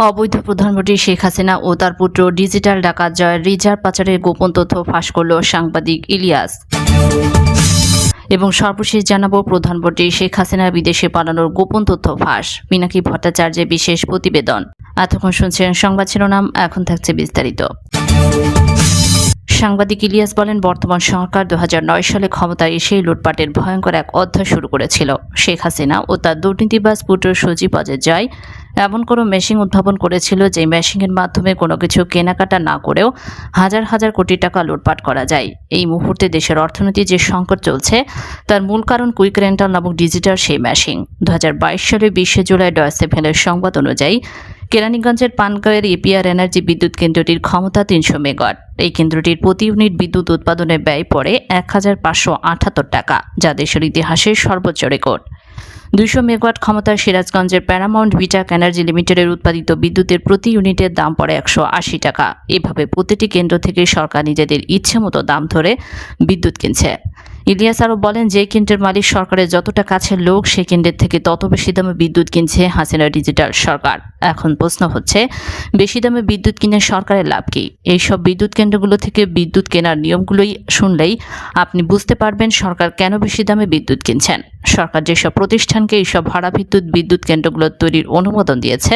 অবৈধ প্রধানমন্ত্রী শেখ হাসিনা ও তার পুত্র ডিজিটাল ডাকাত জয়ের রিজার্ভ পাচারের গোপন তথ্য ফাঁস করল সাংবাদিক ইলিয়াস। এবং সর্বশেষ জানাব, প্রধানমন্ত্রী শেখ হাসিনা বিদেশে পালানোর গোপন তথ্য ফাঁস। মিনাকি ভট্টাচার্যের বিশেষ প্রতিবেদন। এতক্ষণ শুনছেন সংবাদ শিরোনাম, এখন থাকছে বিস্তারিত। সাংবাদিক ইলিয়াস বলেন, বর্তমান সরকার দু হাজার নয় সালে ক্ষমতায় এসেই লুটপাটের ভয়ঙ্কর এক অধ্যায় শুরু করেছিল। শেখ হাসিনা ও তার দুর্নীতিবাজ পুত্র সজীব অজয় জয় এমন কোনো মেশিন উদ্ভাবন করেছিল যে মেশিনের মাধ্যমে কোনো কিছু কেনাকাটা না করেও হাজার হাজার কোটি টাকা লুটপাট করা যায়। এই মুহূর্তে দেশের অর্থনীতি যে সংকট চলছে, তার মূল কারণ কুইক রেন্টাল নামক ডিজিটাল সেই মেশিন। দু হাজার বাইশ সালে বিশে জুলাই ডয়েসে ভেলের সংবাদ অনুযায়ী, কেরানীগঞ্জের পানগাঁয়ের এপিআর এনার্জি বিদ্যুৎ কেন্দ্রটির ক্ষমতা তিনশো মেগাওয়াট। এই কেন্দ্রটির প্রতি ইউনিট বিদ্যুৎ উৎপাদনের ব্যয় পড়ে এক হাজার পাঁচশো আটাত্তর টাকা, যা দেশের ইতিহাসের সর্বোচ্চ রেকর্ড। দুইশো মেগাওয়াট ক্ষমতার সিরাজগঞ্জের প্যারামাউন্ট ভিটাক এনার্জি লিমিটেডের উৎপাদিত বিদ্যুতের প্রতি ইউনিটের দাম পড়ে একশো আশি টাকা। এভাবে প্রতিটি কেন্দ্র থেকে সরকার নিজেদের ইচ্ছে মতো দাম ধরে বিদ্যুৎ কিনছে। ইলিয়াস আরও বলেন, যে কেন্দ্রের মালিক সরকারের যতটা কাছের লোক, সে কেন্দ্রের থেকে তত বেশি দামে বিদ্যুৎ কিনছে হাসিনা ডিজিটাল সরকার। এখন প্রশ্ন হচ্ছে, বেশি দামে বিদ্যুৎ কিনে সরকারের লাভ কি? এইসব বিদ্যুৎ কেন্দ্রগুলো থেকে বিদ্যুৎ কেনার নিয়মগুলোই শুনলেই আপনি বুঝতে পারবেন সরকার কেন বেশি দামে বিদ্যুৎ কিনছেন। সরকার যেসব প্রতিষ্ঠানকে এইসব ভাড়া বিদ্যুৎ বিদ্যুৎ কেন্দ্রগুলো তৈরির অনুমোদন দিয়েছে,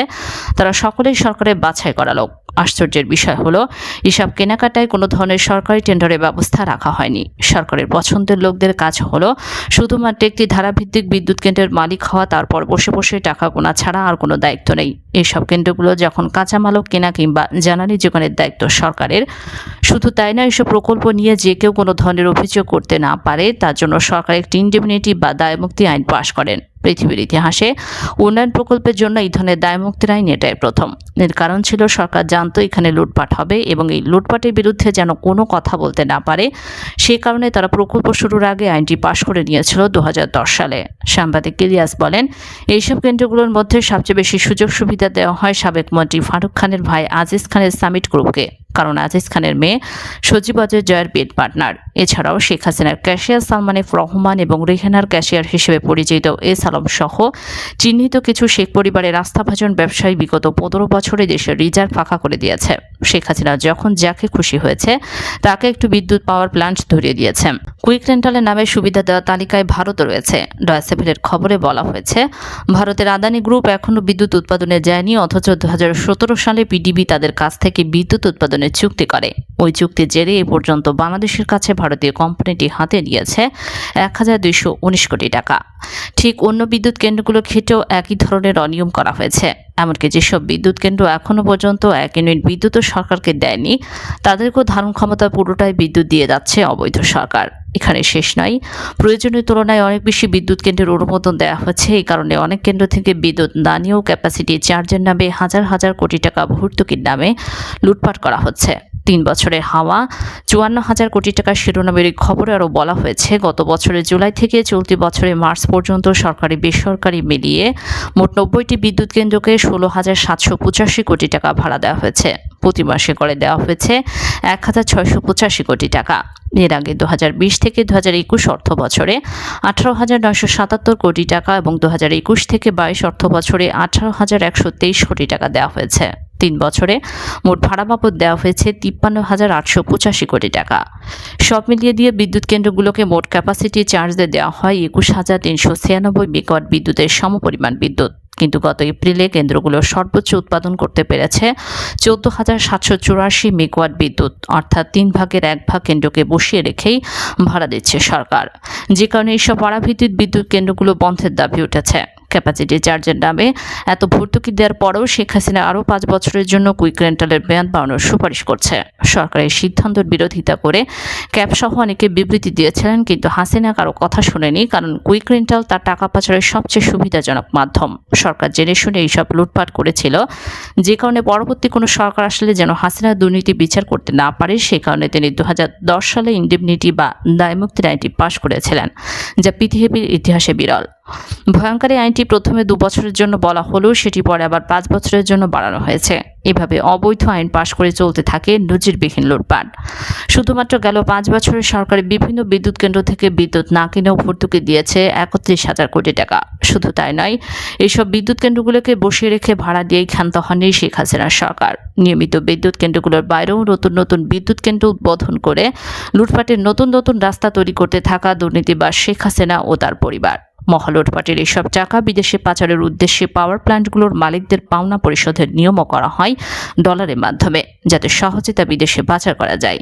তারা সকলেই সরকারের বাছাই করা লোক। আশ্চর্যের বিষয় হলো এসব কেনাকাটায় কোনো ধরনের সরকারি টেন্ডারের ব্যবস্থা রাখা হয়নি। সরকারের পছন্দের লোকদের কাজ হলো, শুধুমাত্র একটি ধারাভিত্তিক বিদ্যুৎ কেন্দ্রের মালিক হওয়া, তারপর বসে বসে টাকা গোনা ছাড়া আর কোনো দায়িত্ব নেই। এসব কেন্দ্রগুলো যখন কাঁচামালক কেনা কিংবা জ্বালানি যোগানের দায়িত্ব সরকারের, শুধু তাই না এসব প্রকল্প নিয়ে যে কেউ কোনো ধরনের অভিযোগ করতে না পারে, তার জন্য সরকার একটি ইন্ডিমিনিটি বা দায়মুক্তি আইন পাশ করেন। পৃথিবীর ইতিহাসে উন্নয়ন প্রকল্পের জন্য এই ধরনের দায়মুক্তির আইন এটাই প্রথম। এর কারণ ছিল সরকার জানতো এখানে লুটপাট হবে এবং এই লুটপাটের বিরুদ্ধে যেন কোনো কথা বলতে না পারে, সে কারণে তারা প্রকল্প শুরুর আগে আইনটি পাশ করে নিয়েছিল দু হাজার দশ সালে। সাংবাদিক ইলিয়াস বলেন, এইসব কেন্দ্রগুলোর মধ্যে সবচেয়ে বেশি সুযোগ সুবিধা দেওয়া হয় সাবেক মন্ত্রী ফারুক খানের ভাই আজিজ খানের সামিট গ্রুপকে। কারণ আজিজ খানের মেয়ে সজীব অজয় জয়ের বেড পার্টনার। এছাড়াও শেখ হাসিনার ক্যাশিয়ার সালমান এফ রহমান এবং রেহানার ক্যাশিয়ার হিসেবে পরিচিত এস আলম সহ চিহ্নিত কিছু শেখ পরিবারের আস্থাভাজন ব্যবসায়ী বিগত পনেরো বছরে দেশের রিজার্ভ ফাঁকা করে দিয়েছে। শেখ হাসিনা যখন যাকে খুশি হয়েছে, তাকে একটু বিদ্যুৎ পাওয়ার প্ল্যান্ট ধরিয়ে দিয়েছে কুইক রেন্টালের নামে সুবিধা দেওয়া তালিকায় ভারত রয়েছে। ডয়াসেভেলের খবরে বলা হয়েছে, ভারতের আদানি গ্রুপ এখনও বিদ্যুৎ উৎপাদনে যায়নি, অথচ দু হাজার সতেরো সালে পিডিবি তাদের কাছ থেকে বিদ্যুৎ উৎপাদনের চুক্তি করে। ওই চুক্তির জেরে এ পর্যন্ত বাংলাদেশের কাছে ভারতীয় কোম্পানিটি হাতে নিয়েছে এক হাজার দুইশো উনিশ কোটি টাকা। ঠিক অন্য বিদ্যুৎ কেন্দ্রগুলো ক্ষেত্রেও একই ধরনের অনিয়ম করা হয়েছে। এমনকি যেসব বিদ্যুৎ কেন্দ্র এখনও পর্যন্ত এক ইউনিট বিদ্যুৎও সরকারকে দেয়নি, তাদেরকেও ধারণ ক্ষমতা পুরোটাই বিদ্যুৎ দিয়ে যাচ্ছে অবৈধ সরকার। এখানে শেষ নয় প্রয়োজনীয় তুলনায় অনেক বেশি বিদ্যুৎ কেন্দ্রের অনুমোদন দেওয়া হচ্ছে। এই কারণে অনেক কেন্দ্র থেকে বিদ্যুৎ না নিয়েও ক্যাপাসিটি চার্জের নামে হাজার হাজার কোটি টাকা ভর্তুকির নামে লুটপাট করা হচ্ছে। তিন বছরের হাওয়া, চুয়ান্ন হাজার কোটি টাকার শিরোনামের খবরে আরও বলা হয়েছে, গত বছরের জুলাই থেকে চলতি বছরের মার্চ পর্যন্ত সরকারি বেসরকারি মিলিয়ে মোট নব্বইটি বিদ্যুৎ কেন্দ্রকে ষোলো হাজার সাতশো পঁচাশি কোটি টাকা ভাড়া দেওয়া হয়েছে। প্রতি মাসে করে দেওয়া হয়েছে এক হাজার ছয়শো পঁচাশি কোটি টাকা। এর আগে দু হাজার বিশ থেকে দু হাজার একুশ অর্থ বছরে আঠারো হাজার নয়শো সাতাত্তর কোটি টাকা এবং দু হাজার একুশ থেকে বাইশ অর্থ বছরে আঠারো হাজার একশো তেইশ কোটি টাকা দেওয়া হয়েছে। তিন বছরে মোট ভাড়া বাবদ দেওয়া হয়েছে তিপ্পান্ন হাজার আটশো পঁচাশি কোটি টাকা। সব মিলিয়ে দিয়ে বিদ্যুৎ কেন্দ্রগুলোকে মোট ক্যাপাসিটি চার্জে দেওয়া হয় একুশ হাজার তিনশো ছিয়ানব্বই মেগাওয়াট বিদ্যুতের সমপরিমাণ বিদ্যুৎ। কিন্তু গত এপ্রিলে কেন্দ্রগুলো সর্বোচ্চ উৎপাদন করতে পেরেছে চোদ্দ হাজার সাতশো চুরাশি মেগাওয়াট বিদ্যুৎ, অর্থাৎ তিন ভাগের এক ভাগ কেন্দ্রকে বসিয়ে রেখেই ভাড়া দিচ্ছে সরকার। যে কারণে এইসব পাড়াভিত্তিক বিদ্যুৎ কেন্দ্রগুলো বন্ধের দাবি উঠেছে। ক্যাপাসিটি চার্জের নামে এত ভর্তুকি দেওয়ার পরেও শেখ হাসিনা আরও পাঁচ বছরের জন্য কুইক রেন্টালের মেয়াদ বাড়ানোর সুপারিশ করছে। সরকারের সিদ্ধান্তের বিরোধিতা করে ক্যাবসহ অনেকে বিবৃতি দিয়েছিলেন, কিন্তু হাসিনা কারও কথা শুনেনি, কারণ কুইক রেন্টাল তার টাকা পাচারের সবচেয়ে সুবিধাজনক মাধ্যম। সরকার জেনে শুনে এইসব লুটপাট করেছিল। যে কারণে পরবর্তী কোনো সরকার আসলে যেন হাসিনা দুর্নীতি বিচার করতে না পারে, সে কারণে তিনি দু হাজার দশ সালে ইন্ডিমনিটি বা দায়মুক্তির আইনটি পাশ করেছিলেন, যা পৃথিবীর ইতিহাসে বিরল। ভয়ঙ্কর আইনটি প্রথমে দু বছরের জন্য বলা হলেও সেটি পরে আবার পাঁচ বছরের জন্য বাড়ানো হয়েছে। এভাবে অবৈধ আইন পাশ করে চলতে থাকে নজিরবিহীন লুটপাট। শুধুমাত্র গেল পাঁচ বছরে সরকারি বিভিন্ন বিদ্যুৎ কেন্দ্র থেকে বিদ্যুৎ না কিনেও ভর্তুকি দিয়েছে একত্রিশ হাজার কোটি টাকা। শুধু তাই নয় এইসব বিদ্যুৎ কেন্দ্রগুলোকে বসিয়ে রেখে ভাড়া দিয়েই ক্ষান্ত হননি শেখ হাসিনার সরকার। নিয়মিত বিদ্যুৎ কেন্দ্রগুলোর বাইরেও নতুন নতুন বিদ্যুৎ কেন্দ্র উদ্বোধন করে লুটপাটের নতুন নতুন রাস্তা তৈরি করতে থাকা দুর্নীতিবাজ শেখ হাসিনা ও তার পরিবার। মহা লুটপাটের এসব টাকা বিদেশে পাচারের উদ্দেশ্যে পাওয়ার প্ল্যান্টগুলোর মালিকদের পাওনা পরিশোধের নিয়মও করা হয় ডলারের মাধ্যমে, যাতে সহজে তা বিদেশে পাচার করা যায়।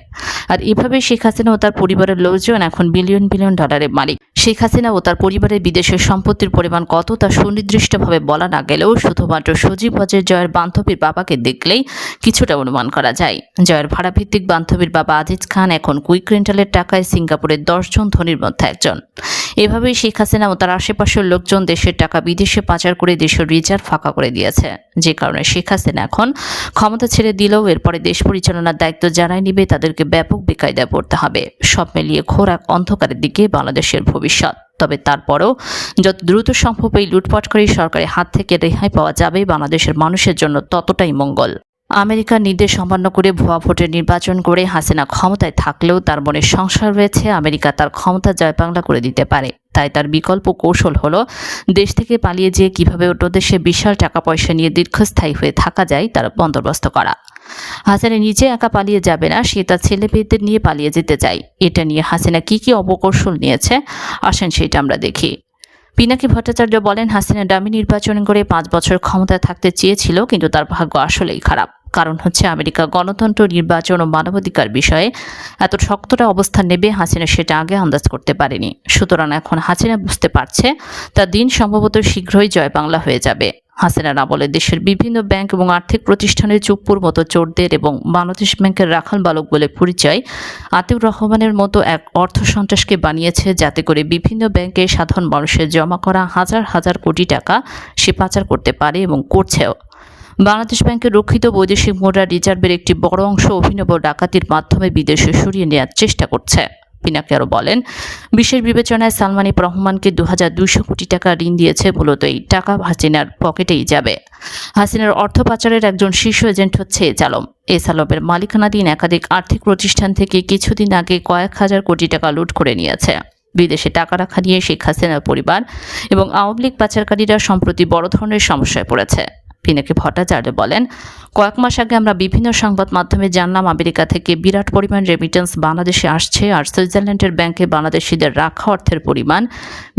আর এভাবে শেখ হাসিনা ও তার পরিবারের লোকজন এখন বিলিয়ন বিলিয়ন ডলারের মালিক। শেখ হাসিনা ও তার পরিবারের বিদেশের সম্পত্তির পরিমাণ কত তা সুনির্দিষ্টভাবে বলা না গেলেও শুধুমাত্র সজীব ওয়াজের জয়ের বান্ধবীর বাবাকে দেখলেই কিছুটা অনুমান করা যায়। জয়ের ভাড়াভিত্তিক বান্ধবীর বাবা আজিজ খান এখন কুইক রেন্টালের টাকায় সিঙ্গাপুরের দশজন ধনীর মধ্যে একজন। এভাবেই শেখ হাসিনা ও তার আশেপাশের লোকজন দেশের টাকা বিদেশে পাচার করে দেশের রিজার্ভ ফাঁকা করে দিয়েছে। যে কারণে শেখ হাসিনা এখন ক্ষমতা ছেড়ে দিলেও এরপরে দেশ পরিচালনার দায়িত্ব যারাই নিবে তাদেরকে ব্যাপক বেকায়দায় পড়তে হবে। সব মিলিয়ে ঘোর এক অন্ধকারের দিকে বাংলাদেশের ভবিষ্যৎ। তবে তারপরেও যত দ্রুত সম্ভব এই লুটপাটকারী সরকারের হাত থেকে রেহাই পাওয়া যাবে, বাংলাদেশের মানুষের জন্য ততটাই মঙ্গল। আমেরিকার নির্দেশ অমান্য করে ভুয়া ভোটে নির্বাচন করে হাসিনা ক্ষমতায় থাকলেও তার মনে সংসার রয়েছে, আমেরিকা তার ক্ষমতা জয় জয়বাংলা করে দিতে পারে। তাই তার বিকল্প কৌশল হলো, দেশ থেকে পালিয়ে যেয়ে কীভাবে অন্য দেশে বিশাল টাকা পয়সা নিয়ে দীর্ঘস্থায়ী হয়ে থাকা যায় তার বন্দোবস্ত করা। হাসিনা নিজে একা পালিয়ে যাবে না, সে তার ছেলে মেয়েদের নিয়ে পালিয়ে যেতে চায়। এটা নিয়ে হাসিনা কি কি অপকৌশল নিয়েছে, আসেন সেটা আমরা দেখি। পিনাকি ভট্টাচার্য বলেন, হাসিনা ডামি নির্বাচন করে পাঁচ বছর ক্ষমতায় থাকতে চেয়েছিল, কিন্তু তার ভাগ্য আসলেই খারাপ। কারণ হচ্ছে আমেরিকা গণতন্ত্র, নির্বাচন ও মানবাধিকার বিষয়ে এত শক্তটা অবস্থান নেবে হাসিনা সেটা আগে আন্দাজ করতে পারেনি। সুতরাং এখন হাসিনা বুঝতে পারছে তার দিন সম্ভবত শীঘ্রই জয় বাংলা হয়ে যাবে। হাসিনা না বলে দেশের বিভিন্ন ব্যাংক এবং আর্থিক প্রতিষ্ঠানের চুপ্পুর মতো চোরদের এবং বাংলাদেশ ব্যাংকের রাখাল বালক বলে পরিচয় আতিউর রহমানের মতো এক অর্থ সন্ত্রাসকে বানিয়েছে যাতে করে বিভিন্ন ব্যাংকে সাধারণ মানুষের জমা করা হাজার হাজার কোটি টাকা সে পাচার করতে পারে এবং করছেও। বাংলাদেশ ব্যাংকের রক্ষিত বৈদেশিক মুদ্রা রিজার্ভের একটি বড় অংশ অভিনব ডাকাতির মাধ্যমে বিদেশে সরিয়ে নেওয়ার চেষ্টা করছে। পিনাকি আরও বলেন, বিশেষ বিবেচনায় সালমানি রহমানকে দু হাজার দুইশো কোটি টাকা ঋণ দিয়েছে মূলত এই টাকা হাসিনার পকেটেই যাবে। হাসিনার অর্থ পাচারের একজন শীর্ষ এজেন্ট হচ্ছে এস আলম। এস আলমের মালিকানাধীন একাধিক আর্থিক প্রতিষ্ঠান থেকে কিছুদিন আগে কয়েক হাজার কোটি টাকা লুট করে নিয়েছে। বিদেশে টাকা রাখা নিয়ে শেখ হাসিনার পরিবার এবং আওয়ামী লীগ পাচারকারীরা সম্প্রতি বড় ধরনের সমস্যায় পড়েছে। পিনাকি ভট্টাচার্য বলেন, কয়েক মাস আগে আমরা বিভিন্ন সংবাদ মাধ্যমে জানলাম আমেরিকা থেকে বিরাট পরিমাণ রেমিটেন্স বাংলাদেশে আসছে আর সুইজারল্যান্ডের ব্যাংকে বাংলাদেশিদের রাখা অর্থের পরিমাণ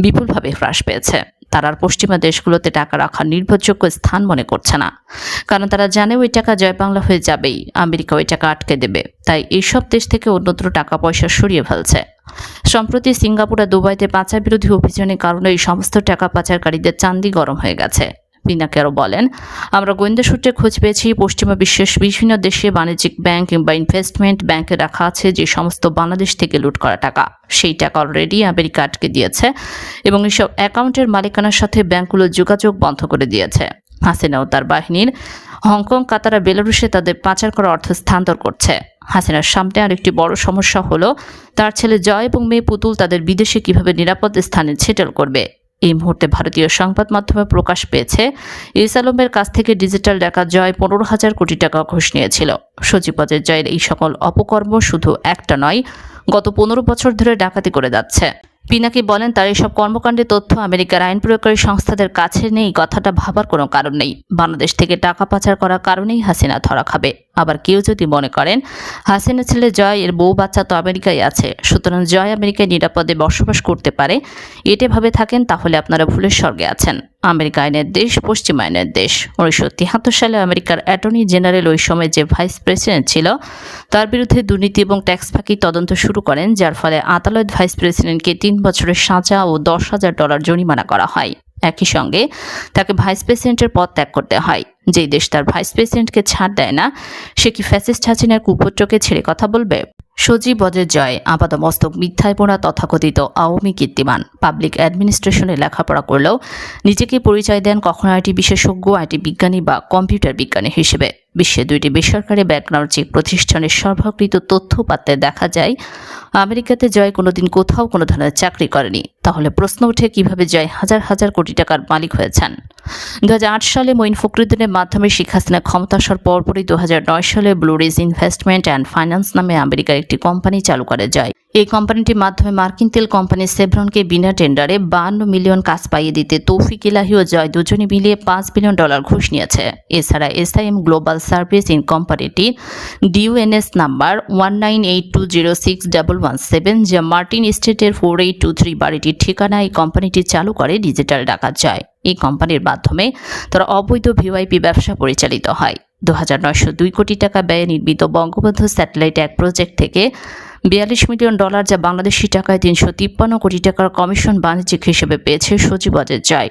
বিপুলভাবে হ্রাস পেয়েছে। তারা পশ্চিমা দেশগুলোতে টাকা রাখার নির্ভরযোগ্য স্থান মনে করছে না। কারণ তারা জানে ওই টাকা জয় বাংলা হয়ে যাবেই, আমেরিকা ওই টাকা আটকে দেবে। তাই এইসব দেশ থেকে অন্যত্র টাকা পয়সা সরিয়ে ফেলছে। সম্প্রতি সিঙ্গাপুরে দুবাইতে পাচার বিরোধী অভিযানের কারণে এই সমস্ত টাকা পাচারকারীদের চান্দি গরম হয়ে গেছে। পিনাকে আরও বলেন, আমরা গোয়েন্দা সূত্রে খোঁজ পেয়েছি, পশ্চিমা বিশ্বের বিভিন্ন দেশে বাণিজ্যিক ব্যাংক কিংবা ইনভেস্টমেন্ট ব্যাংকে রাখা আছে যে সমস্ত বাংলাদেশ থেকে লুট করা টাকা। সেই টাকা অলরেডি আমেরিকা আটকে দিয়েছে এবং এসব অ্যাকাউন্টের মালিকানার সাথে ব্যাংকগুলো যোগাযোগ বন্ধ করে দিয়েছে। হাসিনা ও তার বাহিনীর হংকং, কাতারা বেলারুশে তাদের পাচার করা অর্থ স্থানান্তর করছে। হাসিনার সামনে আরেকটি বড় সমস্যা হলো, তার ছেলে জয় এবং মেয়ে পুতুল তাদের বিদেশে কীভাবে নিরাপদ স্থানে সেটেল করবে। এই মুহূর্তে ভারতীয় সংবাদ মাধ্যমে প্রকাশ পেয়েছে ইস আলমের কাছ থেকে ডিজিটাল ডাকা জয় পনেরো হাজার কোটি টাকা ঘুষ নিয়েছিল। সচিবদের জয়ের এই সকল অপকর্ম শুধু একটা নয়, গত পনেরো বছর ধরে ডাকাতি করে যাচ্ছে। পিনাকি বলেন, তার এসব কর্মকাণ্ডের তথ্য আমেরিকার আইন প্রয়োগকারী সংস্থাদের কাছে নেই, কথাটা ভাবার কোনো কারণ নেই। বাংলাদেশ থেকে টাকা পাচার করার কারণেই হাসিনা ধরা খাবে। আবার কেউ যদি মনে করেন হাসিনা ছেলে জয়, এর বউ বাচ্চা তো আমেরিকায় আছে, সুতরাং জয় আমেরিকায় নিরাপদে বসবাস করতে পারে, এটা ভাবে থাকেন, তাহলে আপনারা ভুলের স্বর্গে আছেন। আমেরিকা আইনের দেশ পশ্চিম আইনের দেশ উনিশশো তিয়াত্তর সালে আমেরিকার অ্যাটর্নি জেনারেল ওই সময় যে ভাইস প্রেসিডেন্ট ছিল, তার বিরুদ্ধে দুর্নীতি এবং ট্যাক্স ফাঁকি তদন্ত শুরু করেন, যার ফলে আদালত ভাইস প্রেসিডেন্টকে তিন বছরের সাজা ও দশ হাজার ডলার জরিমানা করা হয়। একই সঙ্গে তাকে ভাইস প্রেসিডেন্টের পদ ত্যাগ করতে হয়। যেই দেশ তার ভাইস প্রেসিডেন্টকে ছাড় দেয় না, সে কি ফ্যাসিস্ট হাসিনার কুপুত্রকে ছেড়ে কথা বলবে? সজীব বজের জয় আপাতমস্তক মিথ্যায় পড়া তথাকথিত আওয়ামী কীর্তিমান। পাবলিক অ্যাডমিনিস্ট্রেশনে লেখাপড়া করলেও নিজেকে পরিচয় দেন কখনো আইটি বিশেষজ্ঞ, আইটি বিজ্ঞানী বা কম্পিউটার বিজ্ঞানী হিসেবে। বিশ্বের দুইটি বেসরকারি ব্যাকগ্রাউন্ড চেক প্রতিষ্ঠানের সরবরাহকৃত তথ্য পাত্রে দেখা যায়, আমেরিকাতে জয় কোনোদিন কোথাও কোনো ধরনের চাকরি করেনি। তাহলে প্রশ্ন ওঠে, কীভাবে জয় হাজার হাজার কোটি টাকার মালিক হয়েছেন? দুহাজার আট সালে মঈন ফখরুদ্দিনের মাধ্যমে শেখ হাসিনা ক্ষমতা আসার পরপরই দু হাজার নয় সালে ব্লুরিজ ইনভেস্টমেন্ট অ্যান্ড ফাইন্যান্স নামে আমেরিকার একটি কোম্পানি চালু করে যায় এই কোম্পানিটির মাধ্যমে মার্কিন তেল কোম্পানি সেভরনকে বিনা টেন্ডারে বান্ন মিলিয়ন কাজ পাইয়ে দিতে তৌফিক ইলাহি ও জয় দুজনে মিলিয়ে পাঁচ বিলিয়ন ডলার ঘুষ নিয়েছে। এছাড়া এসআইএম গ্লোবাল সার্ভিস ইন কোম্পানিটি DUNS number one nine eight two zero six double one seven যা মার্টিন স্টেটের ফোর এইট টু থ্রি বাড়িটির ঠিকানা এই কোম্পানিটি চালু করে ডিজিটাল ডাকাত যায় এই কোম্পানির মাধ্যমে তারা অবৈধ ভিওআইপি ব্যবসা পরিচালিত হয়। দু হাজার নয়শো দুই কোটি টাকা ব্যয়ে নির্মিত বঙ্গবন্ধু স্যাটেলাইট এক প্রজেক্ট থেকে বিয়াল্লিশ মিলিয়ন ডলার যা বাংলাদেশি টাকায় তিনশো তিপ্পান্ন কোটি টাকার কমিশন বাণিজ্যিক হিসেবে পেয়েছে সচিবাজের জয়